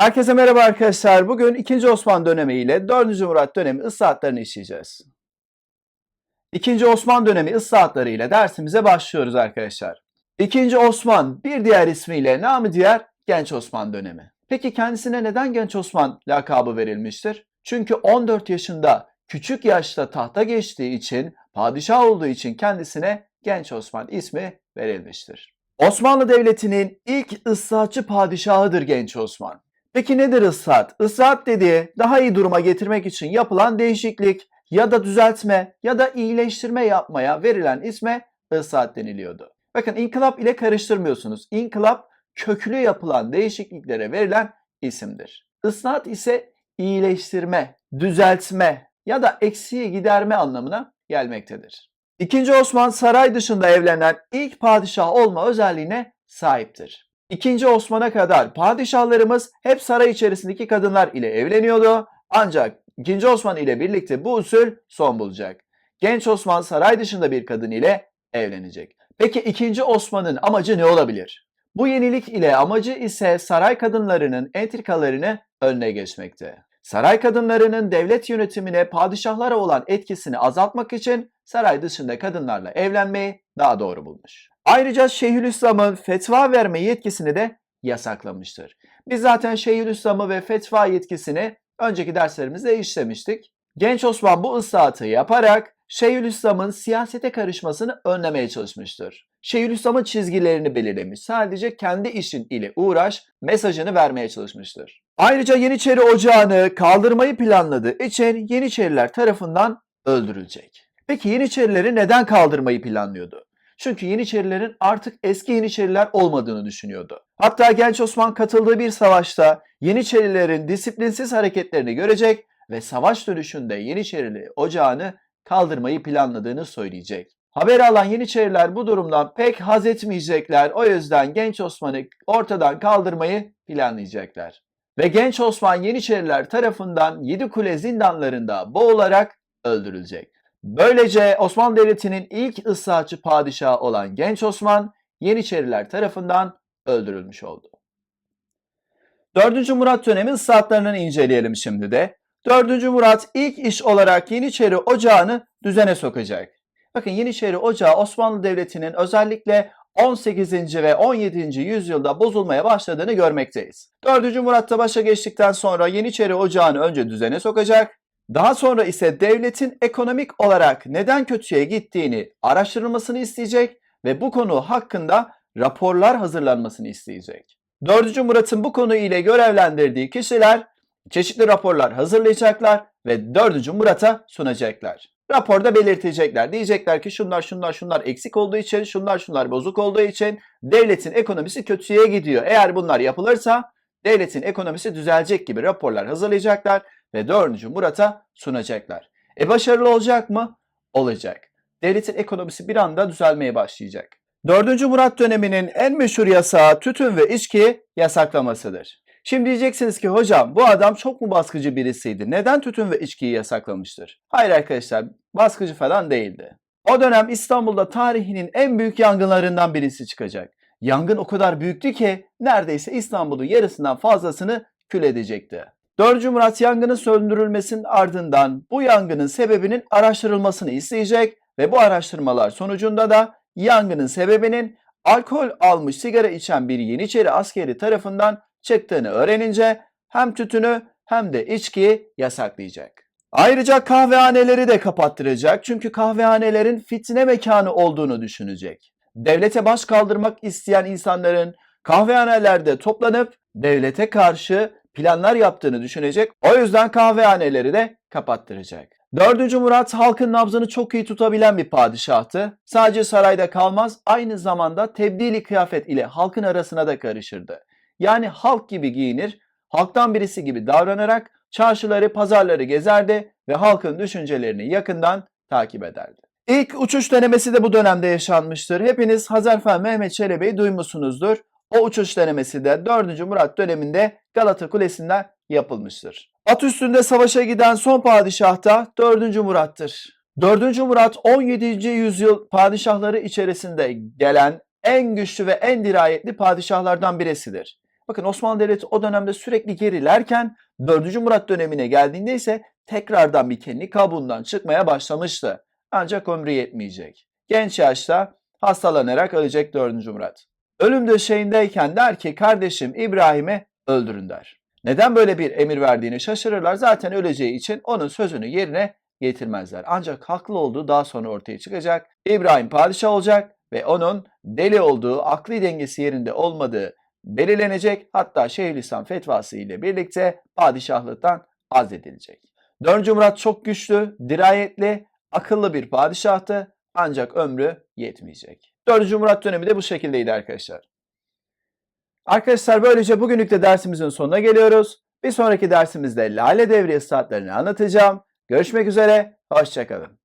Herkese merhaba arkadaşlar. Bugün 2. Osman dönemi ile 4. Murat dönemi ıslahatlarını işleyeceğiz. 2. Osman dönemi ıslahatları ile dersimize başlıyoruz arkadaşlar. 2. Osman bir diğer ismiyle namı diğer Genç Osman dönemi. Peki kendisine neden Genç Osman lakabı verilmiştir? Çünkü 14 yaşında küçük yaşta tahta geçtiği için, padişah olduğu için kendisine Genç Osman ismi verilmiştir. Osmanlı Devleti'nin ilk ıslahatçı padişahıdır Genç Osman. Peki nedir ıslahat? Islahat dediği daha iyi duruma getirmek için yapılan değişiklik ya da düzeltme ya da iyileştirme yapmaya verilen isme ıslahat deniliyordu. Bakın inkılap ile karıştırmıyorsunuz. İnkılap köklü yapılan değişikliklere verilen isimdir. Islahat ise iyileştirme, düzeltme ya da eksiği giderme anlamına gelmektedir. İkinci Osman saray dışında evlenen ilk padişah olma özelliğine sahiptir. İkinci Osman'a kadar padişahlarımız hep saray içerisindeki kadınlar ile evleniyordu. Ancak İkinci Osman ile birlikte bu usul son bulacak. Genç Osman saray dışında bir kadın ile evlenecek. Peki ikinci Osman'ın amacı ne olabilir? Bu yenilik ile amacı ise saray kadınlarının entrikalarını önüne geçmekte. Saray kadınlarının devlet yönetimine padişahlara olan etkisini azaltmak için saray dışında kadınlarla evlenmeyi daha doğru bulmuş. Ayrıca Şeyhülislam'ın fetva verme yetkisini de yasaklamıştır. Biz zaten Şeyhülislam'ı ve fetva yetkisini önceki derslerimizde işlemiştik. Genç Osman bu ıslahatı yaparak Şeyhülislam'ın siyasete karışmasını önlemeye çalışmıştır. Şeyhülislam'ın çizgilerini belirlemiş. Sadece kendi işin ile uğraş mesajını vermeye çalışmıştır. Ayrıca Yeniçeri Ocağı'nı kaldırmayı planladığı için Yeniçeriler tarafından öldürülecek. Peki Yeniçerileri neden kaldırmayı planlıyordu? Çünkü Yeniçerilerin artık eski Yeniçeriler olmadığını düşünüyordu. Hatta Genç Osman katıldığı bir savaşta Yeniçerilerin disiplinsiz hareketlerini görecek ve savaş dönüşünde Yeniçerili ocağını kaldırmayı planladığını söyleyecek. Haber alan Yeniçeriler bu durumdan pek haz etmeyecekler. O yüzden Genç Osman'ı ortadan kaldırmayı planlayacaklar. Ve Genç Osman Yeniçeriler tarafından Yedikule zindanlarında boğularak öldürülecek. Böylece Osmanlı Devleti'nin ilk ıslahatçı padişahı olan Genç Osman Yeniçeriler tarafından öldürülmüş oldu. 4. Murat dönemi ıslahatlarını inceleyelim şimdi de. 4. Murat ilk iş olarak Yeniçeri Ocağı'nı düzene sokacak. Bakın Yeniçeri Ocağı Osmanlı Devleti'nin özellikle 18. ve 17. yüzyılda bozulmaya başladığını görmekteyiz. 4. Murat da başa geçtikten sonra Yeniçeri Ocağı'nı önce düzene sokacak. Daha sonra ise devletin ekonomik olarak neden kötüye gittiğini araştırılmasını isteyecek ve bu konu hakkında raporlar hazırlanmasını isteyecek. 4. Murat'ın bu konu ile görevlendirdiği kişiler çeşitli raporlar hazırlayacaklar ve 4. Murat'a sunacaklar. Raporda belirtecekler. Diyecekler ki şunlar şunlar şunlar eksik olduğu için, şunlar şunlar bozuk olduğu için devletin ekonomisi kötüye gidiyor. Eğer bunlar yapılırsa devletin ekonomisi düzelecek gibi raporlar hazırlayacaklar ve 4. Murat'a sunacaklar. E başarılı olacak mı? Olacak. Devletin ekonomisi bir anda düzelmeye başlayacak. 4. Murat döneminin en meşhur yasağı tütün ve içki yasaklamasıdır. Şimdi diyeceksiniz ki hocam bu adam çok mu baskıcı birisiydi? Neden tütün ve içkiyi yasaklamıştır? Hayır arkadaşlar baskıcı falan değildi. O dönem İstanbul'da tarihinin en büyük yangınlarından birisi çıkacak. Yangın o kadar büyüktü ki neredeyse İstanbul'un yarısından fazlasını kül edecekti. 4. Murat yangının söndürülmesinin ardından bu yangının sebebinin araştırılmasını isteyecek ve bu araştırmalar sonucunda da yangının sebebinin alkol almış sigara içen bir Yeniçeri askeri tarafından çıktığını öğrenince hem tütünü hem de içkiyi yasaklayacak. Ayrıca kahvehaneleri de kapattıracak çünkü kahvehanelerin fitne mekanı olduğunu düşünecek. Devlete baş kaldırmak isteyen insanların kahvehanelerde toplanıp devlete karşı planlar yaptığını düşünecek. O yüzden kahvehaneleri de kapattıracak. 4. Murat halkın nabzını çok iyi tutabilen bir padişahtı. Sadece sarayda kalmaz, aynı zamanda tebdili kıyafet ile halkın arasına da karışırdı. Yani halk gibi giyinir, halktan birisi gibi davranarak çarşıları, pazarları gezerdi ve halkın düşüncelerini yakından takip ederdi. İlk uçuş denemesi de bu dönemde yaşanmıştır. Hepiniz Hazarfen Mehmet Çelebi'yi duymuşsunuzdur. O uçuş denemesi de 4. Murat döneminde Galata Kulesi'nden yapılmıştır. At üstünde savaşa giden son padişah da 4. Murat'tır. 4. Murat 17. yüzyıl padişahları içerisinde gelen en güçlü ve en dirayetli padişahlardan birisidir. Bakın Osmanlı Devleti o dönemde sürekli gerilerken 4. Murat dönemine geldiğinde ise tekrardan bir kendi kabuğundan çıkmaya başlamıştı. Ancak ömrü yetmeyecek. Genç yaşta hastalanarak ölecek 4. Murat. Ölüm döşeğindeyken der ki kardeşim İbrahim'i öldürün der. Neden böyle bir emir verdiğini şaşırırlar. Zaten öleceği için onun sözünü yerine getirmezler. Ancak haklı olduğu daha sonra ortaya çıkacak. İbrahim padişah olacak ve onun deli olduğu, akli dengesi yerinde olmadığı belirlenecek. Hatta Şeyhülislam fetvası ile birlikte padişahlıktan azledilecek. 4. Murat çok güçlü, dirayetli, akıllı bir padişahtı ancak ömrü yetmeyecek. 4. Murat dönemi de bu şekildeydi arkadaşlar. Arkadaşlar böylece bugünlük de dersimizin sonuna geliyoruz. Bir sonraki dersimizde Lale Devri ıslahatlarını anlatacağım. Görüşmek üzere, hoşçakalın.